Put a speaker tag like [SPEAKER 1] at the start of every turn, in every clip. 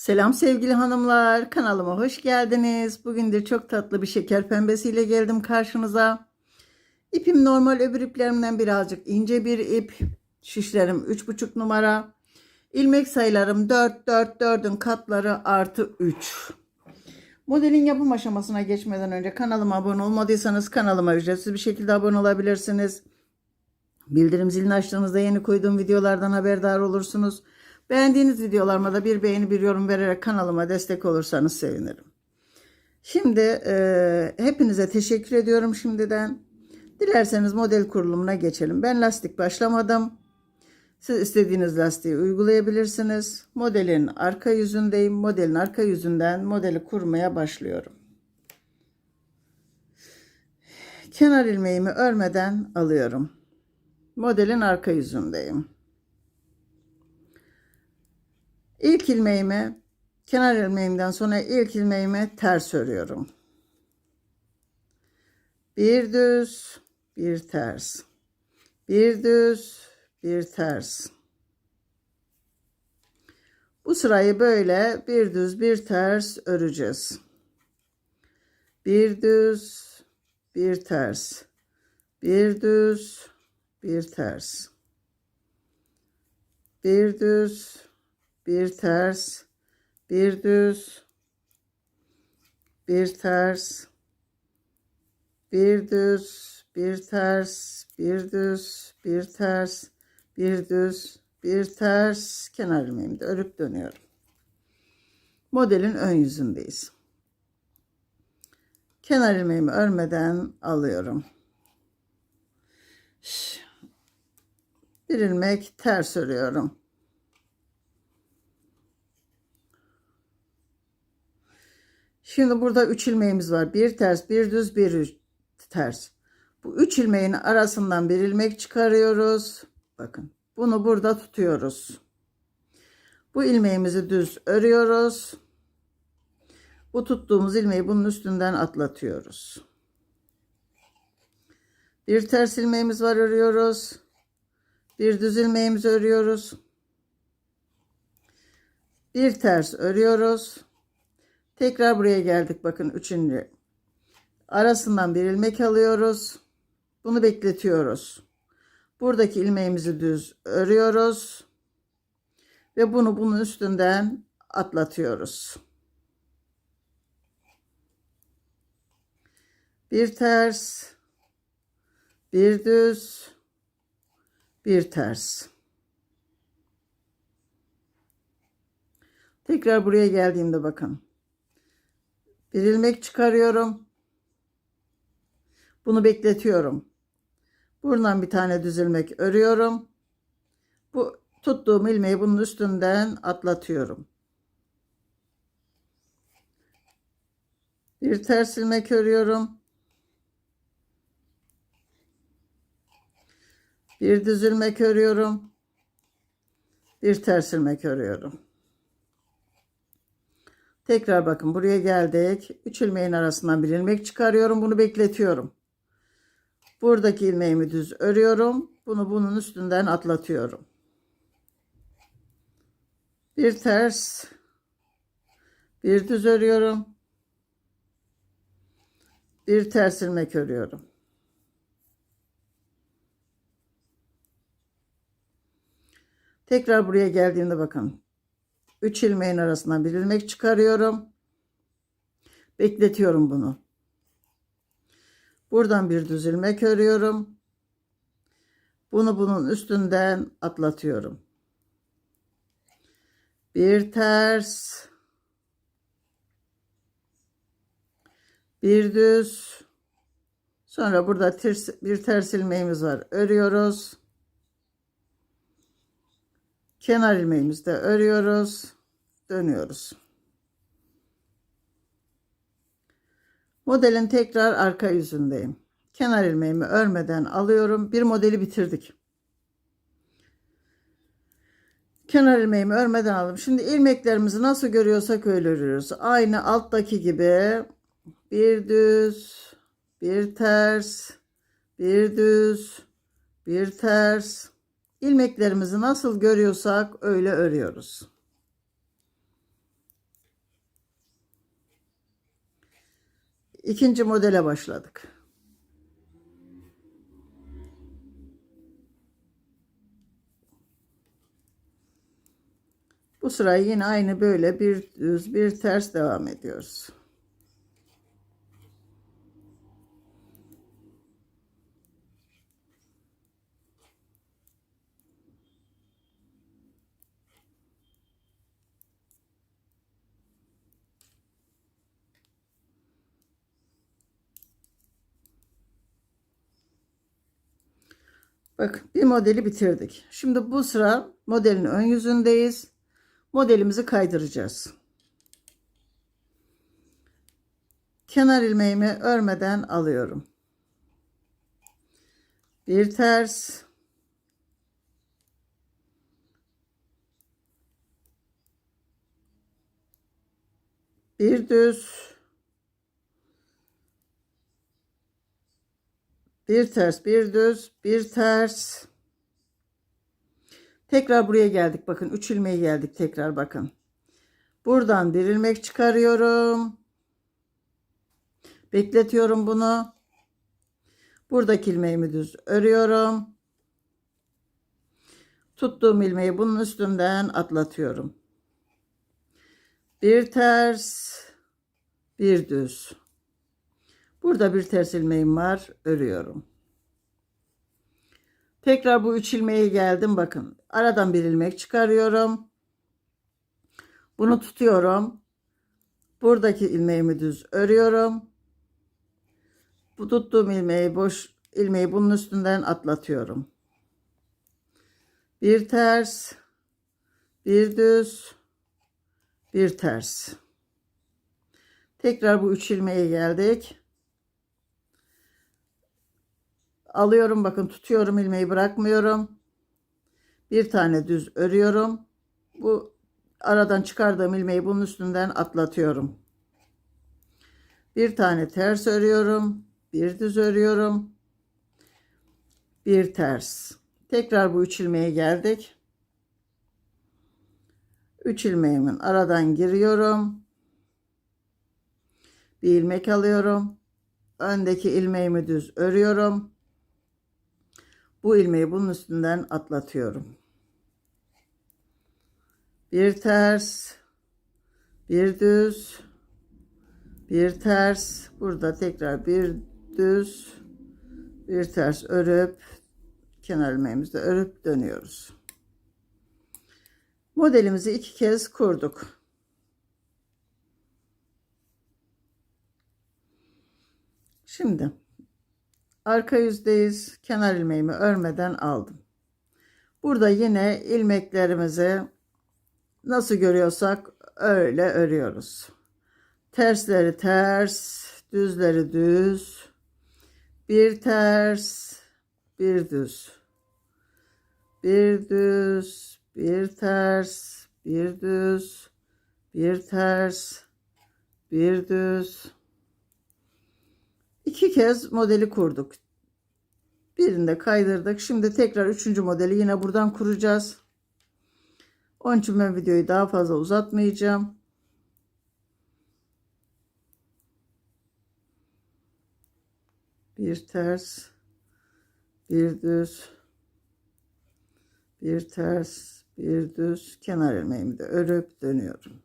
[SPEAKER 1] Selam sevgili hanımlar, kanalıma hoş geldiniz. Bugün de çok tatlı bir şeker pembesiyle geldim karşınıza. İpim normal öbür iplerimden birazcık ince bir ip. Şişlerim 3,5 numara. İlmek sayılarım 4, 4, 4'ün katları artı 3. Modelin yapım aşamasına geçmeden önce kanalıma abone olmadıysanız kanalıma ücretsiz bir şekilde abone olabilirsiniz. Bildirim zilini açtığınızda yeni koyduğum videolardan haberdar olursunuz. Beğendiğiniz videolarıma da bir beğeni bir yorum vererek kanalıma destek olursanız sevinirim. Şimdi e, hepinize teşekkür ediyorum şimdiden. Dilerseniz model kurulumuna geçelim. Ben lastik başlamadım. Siz istediğiniz lastiği uygulayabilirsiniz. Modelin arka yüzündeyim. Modelin arka yüzünden modeli kurmaya başlıyorum. Kenar ilmeğimi örmeden alıyorum. Modelin arka yüzündeyim. İlk ilmeğimi kenar ilmeğimden sonra ilk ilmeğimi ters örüyorum. Bir düz, bir ters. Bir düz, bir ters. Bu sırayı böyle bir düz, bir ters öreceğiz. Bir düz, bir ters. Bir düz, bir ters. Bir düz, bir ters, bir düz, bir ters, bir düz, bir ters, bir düz, bir ters, bir düz, bir ters kenar ilmeğimi de örüp dönüyorum. Modelin ön yüzündeyiz. Kenar ilmeğimi örmeden alıyorum. Bir ilmek ters örüyorum. Şimdi burada 3 ilmeğimiz var. Bir ters, bir düz, bir ters. Bu 3 ilmeğin arasından bir ilmek çıkarıyoruz. Bakın. Bunu burada tutuyoruz. Bu ilmeğimizi düz örüyoruz. Bu tuttuğumuz ilmeği bunun üstünden atlatıyoruz. Bir ters ilmeğimiz var örüyoruz. Bir düz ilmeğimizi örüyoruz. Bir ters örüyoruz. Tekrar buraya geldik. Bakın üçüncü. Arasından bir ilmek alıyoruz. Bunu bekletiyoruz. Buradaki ilmeğimizi düz örüyoruz. Ve bunu bunun üstünden atlatıyoruz. Bir ters, bir düz, bir ters. Tekrar buraya geldiğimde bakın. Bir ilmek çıkarıyorum. Bunu bekletiyorum. Buradan bir tane düz ilmek örüyorum. Bu tuttuğum ilmeği bunun üstünden atlatıyorum. Bir ters ilmek örüyorum. Bir düz ilmek örüyorum. Bir ters ilmek örüyorum. Tekrar bakın buraya geldik. 3 ilmeğin arasından bir ilmek çıkarıyorum. Bunu bekletiyorum. Buradaki ilmeğimi düz örüyorum. Bunu bunun üstünden atlatıyorum. Bir ters. Bir düz örüyorum. Bir ters ilmek örüyorum. Tekrar buraya geldiğimde bakın. 3 ilmeğin arasından bir ilmek çıkarıyorum. Bekletiyorum bunu. Buradan bir düz ilmek örüyorum. Bunu bunun üstünden atlatıyorum. Bir ters. Bir düz. Sonra burada ters, bir ters ilmeğimiz var. Örüyoruz. Kenar ilmeğimizde örüyoruz. Dönüyoruz. Modelin tekrar arka yüzündeyim. Kenar ilmeğimi örmeden alıyorum. Bir modeli bitirdik. Kenar ilmeğimi örmeden aldım. Şimdi ilmeklerimizi nasıl görüyorsak öyle örüyoruz. Aynı alttaki gibi bir düz, bir ters, bir düz, bir ters ilmeklerimizi nasıl görüyorsak öyle örüyoruz. İkinci modele başladık. Bu sırayı yine aynı böyle bir düz bir ters devam ediyoruz. Bak bir modeli bitirdik. Şimdi bu sıra modelin ön yüzündeyiz. Modelimizi kaydıracağız. Kenar ilmeğimi örmeden alıyorum. Bir ters. Bir düz. Bir ters, bir düz, bir ters. Tekrar buraya geldik. Bakın 3 ilmeğe geldik tekrar bakın. Buradan bir ilmek çıkarıyorum. Bekletiyorum bunu. Buradaki ilmeğimi düz örüyorum. Tuttuğum ilmeği bunun üstünden atlatıyorum. Bir ters, bir düz. Burada bir ters ilmeğim var. Örüyorum. Tekrar bu üç ilmeğe geldim. Bakın aradan bir ilmek çıkarıyorum. Bunu tutuyorum. Buradaki ilmeğimi düz örüyorum. Bu tuttuğum ilmeği boş ilmeği bunun üstünden atlatıyorum. Bir ters, bir düz, bir ters. Tekrar bu üç ilmeğe geldik. Alıyorum bakın tutuyorum ilmeği bırakmıyorum. Bir tane düz örüyorum. Bu aradan çıkardığım ilmeği bunun üstünden atlatıyorum. Bir tane ters örüyorum. Bir düz örüyorum. Bir ters. Tekrar bu üç ilmeğe geldik. Üç ilmeğimin aradan giriyorum. Bir ilmek alıyorum. Öndeki ilmeğimi düz örüyorum. Bu ilmeği bunun üstünden atlatıyorum. Bir ters, bir düz, bir ters. Burada tekrar bir düz, bir ters örüp kenar ilmeğimizde örüp dönüyoruz. Modelimizi iki kez kurduk. Şimdi arka yüzdeyiz. Kenar ilmeğimi örmeden aldım. Burada yine ilmeklerimizi nasıl görüyorsak öyle örüyoruz. Tersleri ters, düzleri düz. Bir ters, bir düz. Bir düz, bir ters, bir düz, bir ters, bir düz. İki kez modeli kurduk. Birinde kaydırdık. Şimdi tekrar üçüncü modeli yine buradan kuracağız. Onun için ben videoyu daha fazla uzatmayacağım. Bir ters, bir düz, bir ters, bir düz. Kenar ilmeğimi de örüp dönüyorum.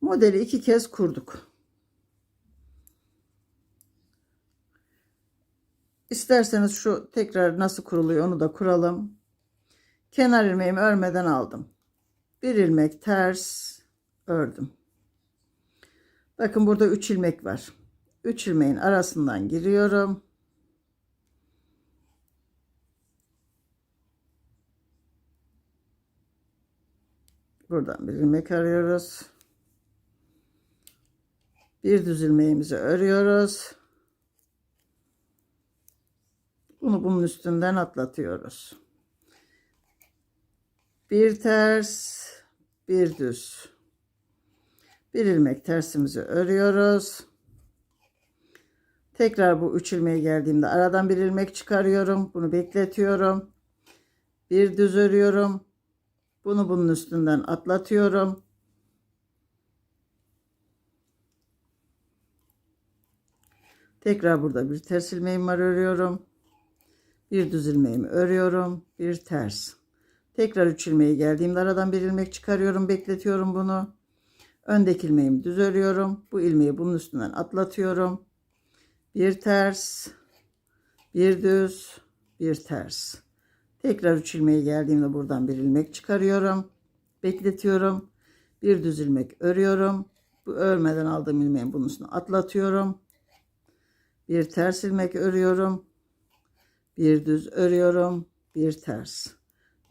[SPEAKER 1] Modeli iki kez kurduk. İsterseniz şu tekrar nasıl kuruluyor onu da kuralım. Kenar ilmeğimi örmeden aldım. Bir ilmek ters ördüm. Bakın burada 3 ilmek var. 3 ilmeğin arasından giriyorum. Buradan bir ilmek arıyoruz. Bir düz ilmeğimizi örüyoruz. Bunu bunun üstünden atlatıyoruz. Bir ters, bir düz. Bir ilmek tersimizi örüyoruz. Tekrar bu üç ilmeğe geldiğimde aradan bir ilmek çıkarıyorum. Bunu bekletiyorum. Bir düz örüyorum. Bunu bunun üstünden atlatıyorum. Tekrar burada bir ters ilmeğim var örüyorum. Bir düz ilmeğimi örüyorum. Bir ters. Tekrar 3 ilmeği geldiğimde aradan bir ilmek çıkarıyorum. Bekletiyorum bunu. Öndeki ilmeğimi düz örüyorum. Bu ilmeği bunun üstünden atlatıyorum. Bir ters. Bir düz. Bir ters. Tekrar 3 ilmeği geldiğimde buradan bir ilmek çıkarıyorum. Bekletiyorum. Bir düz ilmek örüyorum. Bu örmeden aldığım ilmeği bunun üstüne atlatıyorum. Bir ters ilmek örüyorum. Bir düz örüyorum. Bir ters.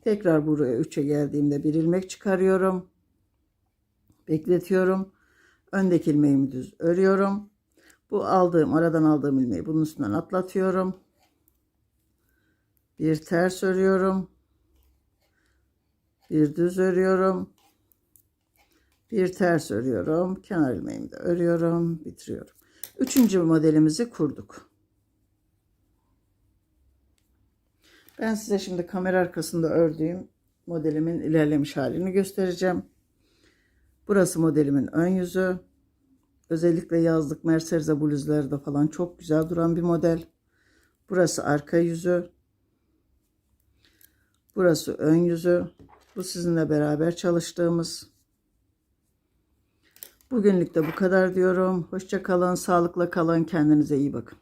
[SPEAKER 1] Tekrar buraya 3'e geldiğimde bir ilmek çıkarıyorum. Bekletiyorum. Öndeki ilmeğimi düz örüyorum. Bu aldığım aradan aldığım ilmeği bunun üstünden atlatıyorum. Bir ters örüyorum. Bir düz örüyorum. Bir ters örüyorum. Kenar ilmeğimi de örüyorum. Bitiriyorum. Üçüncü modelimizi kurduk. Ben size şimdi kamera arkasında ördüğüm modelimin ilerlemiş halini göstereceğim. Burası modelimin ön yüzü. Özellikle yazlık Mercerze bluzlarda falan çok güzel duran bir model. Burası arka yüzü. Burası ön yüzü. Bu sizinle beraber çalıştığımız. Bugünlük de bu kadar diyorum. Hoşça kalın, sağlıkla kalın, kendinize iyi bakın.